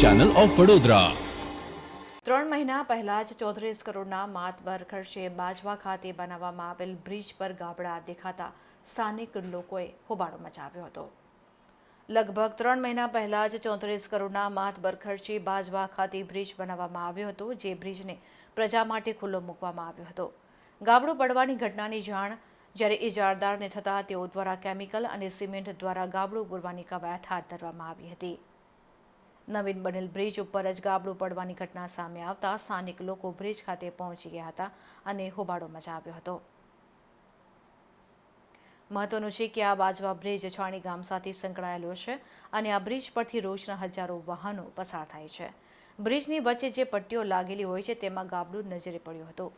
Channel of Vadodara ત્રણ મહિના પહેલા જ ચોત્રીસ કરોડના માતબર ખર્ચે બાજવા ખાતે બનાવવામાં આવેલ બ્રિજ પર ગાબડા દેખાતા સ્થાનિક લોકોએ હોબાળો મચાવ્યો હતો. લગભગ ત્રણ મહિના પહેલા જ ચોત્રીસ કરોડના માતબર ખર્ચે બાજવા ખાતે બ્રિજ બનાવવામાં આવ્યો હતો, જે બ્રિજને પ્રજા માટે ખુલ્લો મૂકવામાં આવ્યો હતો. ગાબડું પડવાની ઘટનાની જાણ જ્યારે ઇજારદારને થતાં તેઓ દ્વારા કેમિકલ અને સિમેન્ટ દ્વારા ગાબડું પૂરવાની કવાયત હાથ ધરવામાં આવી હતી. નવીન બનેલ બ્રિજ ઉપર જ ગાબડું પડવાની ઘટના સામે આવતા સ્થાનિક લોકો બ્રિજ ખાતે પહોંચી ગયા હતા અને હોબાળો મચાવ્યો હતો. મહત્વનું છે કે આ બાજવા બ્રિજ છાણી ગામ સાથે સંકળાયેલો છે અને આ બ્રિજ પરથી રોજના હજારો વાહનો પસાર થાય છે. બ્રિજની વચ્ચે જે પટ્ટીઓ લાગેલી હોય છે તેમાં ગાબડું નજરે પડ્યું હતું.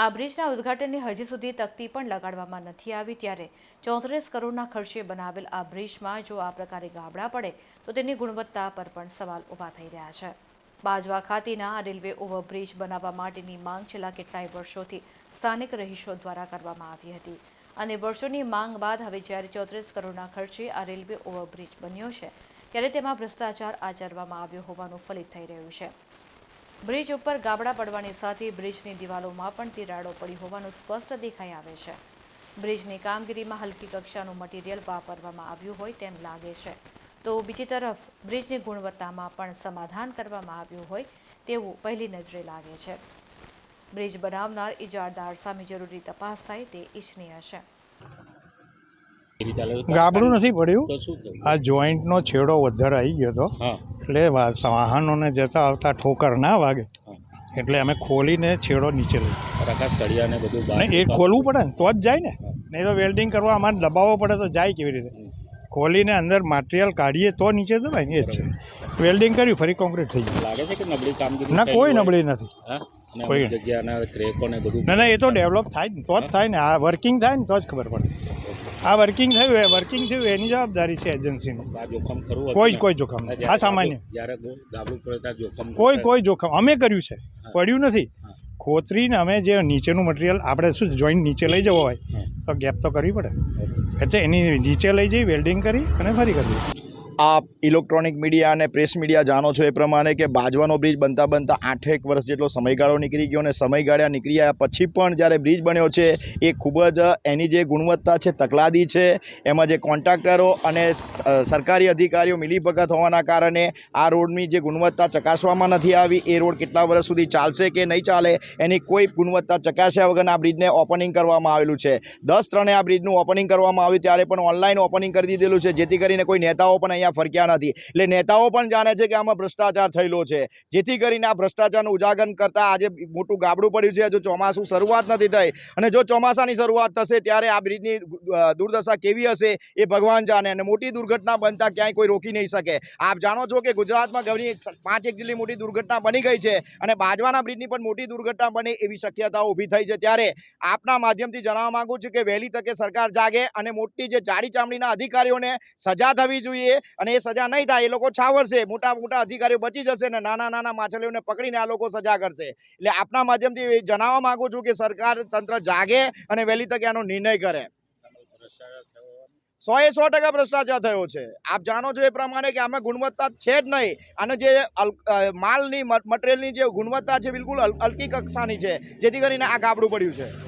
આ બ્રિજના ઉદ્ઘાટનની હજી સુધી તકતી પણ લગાડવામાં નથી આવી. ત્યારે ચોત્રીસ કરોડના ખર્ચે બનાવેલ આ બ્રિજમાં જો આ પ્રકારે ગાબડા પડે, તો તેની ગુણવત્તા પર પણ સવાલ ઊભા થઈ રહ્યા છે. બાજવા ખાતેના રેલવે ઓવરબ્રિજ બનાવવા માટેની માંગ છેલ્લા કેટલાય વર્ષોથી સ્થાનિક રહીશો દ્વારા કરવામાં આવી હતી. અને વર્ષોની માંગ બાદ હવે જ્યારે ચોત્રીસ કરોડના ખર્ચે આ રેલવે ઓવરબ્રિજ બન્યો છે, ત્યારે તેમાં ભ્રષ્ટાચાર આચરવામાં આવ્યો હોવાનું ફલિત થઈ રહ્યું છે. બ્રિજ ઉપર ગાબડા પડવાની સાથે બ્રિજની દિવાલોમાં પણ તિરાડો પડી હોવાનું સ્પષ્ટ દેખાઈ આવે છે. બ્રિજની કામગીરીમાં હલકી કક્ષાનું મટીરિયલ વાપરવામાં આવ્યું હોય તેમ લાગે છે. તો બીજી તરફ બ્રિજની ગુણવત્તામાં પણ સમાધાન કરવામાં આવ્યું હોય તેવું પહેલી નજરે લાગે છે. બ્રિજ બનાવનાર ઇજારદાર સામે જરૂરી તપાસ થાય તે ઇચ્છનીય છે. ગાબડું નથી પડ્યું? તો આ જોઈન્ટનો છેડો વધારે આવી ગયો હતો એટલે વાહનોને જતા આવતા ઠોકર ના વાગે. એટલે અમે ખોલીને છેડો નીચે લઈ. તળિયાને બધું એ ખોલવું પડે ને તો જ જાય ને. નહીં તો વેલ્ડિંગ કરવા અમારે દબાવવો પડે તો જાય કેવી રીતે? ખોલીને અંદર મટીરિયલ કાઢીએ તો નીચે દબાય ને એ જ છે. વેલ્ડિંગ કર્યું ફરી કોન્ક્રીટ થઈ ગયું. લાગે છે કે નબળી કામગીરી ના કોઈ નબળી નથી. કોઈ જગ્યાના ક્રેકો ને બધું ના ના એ તો ડેવલપ થાય ને તો જ થાય ને આ વર્કિંગ થાય ને તો જ ખબર પડે. આ વર્કિંગ થયું એ વર્કિંગ થયું એની જવાબદારી છે એજન્સીની જોખમ ખરું કોઈ કોઈ જોખમ આ સામાન્ય. જોખમ કોઈ કોઈ જોખમ. અમે કર્યું છે. પડ્યું નથી. ખોતરીને અમે જે નીચેનું મટીરિયલ આપણે શું જોઈન્ટ નીચે લઈ જવો હોય તો ગેપ તો કરવી પડે. એટલે એની નીચે લઈ જઈ વેલ્ડિંગ કરી અને ફરી કરવી આપ ઇલેક્ટ્રોનિક મીડિયા અને પ્રેસ મીડિયા જાણો છો એ પ્રમાણે કે બાજવાનો બ્રિજ બનતા બનતા આઠેક વર્ષ જેટલો સમયગાળો નીકળી ગયો અને સમયગાળા નીકળી ગયા પછી પણ જ્યારે બ્રિજ બન્યો છે, એ ખૂબ જ એની જે ગુણવત્તા છે, તકલાદી છે, એમાં જે કોન્ટ્રાક્ટરો અને સરકારી અધિકારીઓ મિલીભગત હોવાના કારણે આ રોડની જે ગુણવત્તા ચકાસવામાં નથી આવી, એ રોડ કેટલા વર્ષ સુધી ચાલશે કે નહીં ચાલે, એની કોઈ ગુણવત્તા ચકાસ્યા વગર આ બ્રિજને ઓપનિંગ કરવામાં આવેલું છે. દસ ત્રણે આ બ્રિજનું ઓપનિંગ કરવામાં આવ્યું, ત્યારે પણ ઓનલાઈન ઓપનિંગ કરી દીધેલું છે, જેથી કરીને કોઈ નેતાઓ પણ અહીંયા ફરક્યા નથી. એટલે નેતાઓ પણ જાણે છે કે આમાં ભ્રષ્ટાચાર થયેલો છે. જેથી કરીને આ ભ્રષ્ટાચારનું ઉજાગર કરતા આજે મોટું ગાબડું પડ્યું છે. હજુ ચોમાસું શરૂઆત નથી થઈ. અને જો ચોમાસાની શરૂઆત થશે ત્યારે આ બ્રિજની દુર્દશા કેવી હશે એ ભગવાન જાણે. અને મોટી દુર્ઘટના બનતા ક્યાંય કોઈ રોકી નહીં શકે. આપ જાણો છો કે ગુજરાતમાં ઘણી પાંચ એક જેટલી મોટી દુર્ઘટના બની ગઈ છે. અને બાજવાના બ્રિજની પણ મોટી દુર્ઘટના બને એવી શક્યતાઓ ઊભી થઈ છે. ત્યારે આપના માધ્યમથી જણાવવા માંગુ છું કે વહેલી તકે સરકાર જાગે અને મોટી જે જાડી ચામડીના અધિકારીઓને સજા થવી જોઈએ. અને એ સજા નહીં થાય, એ લોકો છાવરશે મોટા મોટા અધિકારીઓ બચી જશે અને નાના નાના માછલીઓને પકડીને આ લોકો સજા કરશે. એટલે આપના માધ્યમથી જણાવવા માંગુ છું કે સરકાર તંત્ર જાગે અને વહેલી તકે આનો નિર્ણય કરે. સો એ સો ટકા ભ્રષ્ટાચાર થયો છે. આપ જાણો છો એ પ્રમાણે કે આમાં ગુણવત્તા છે જ નહીં. અને જે માલની મટીરિયલની જે ગુણવત્તા છે, બિલકુલ હલ- હલકી કક્ષાની છે. જેથી કરીને આ ગાબડું પડ્યું છે.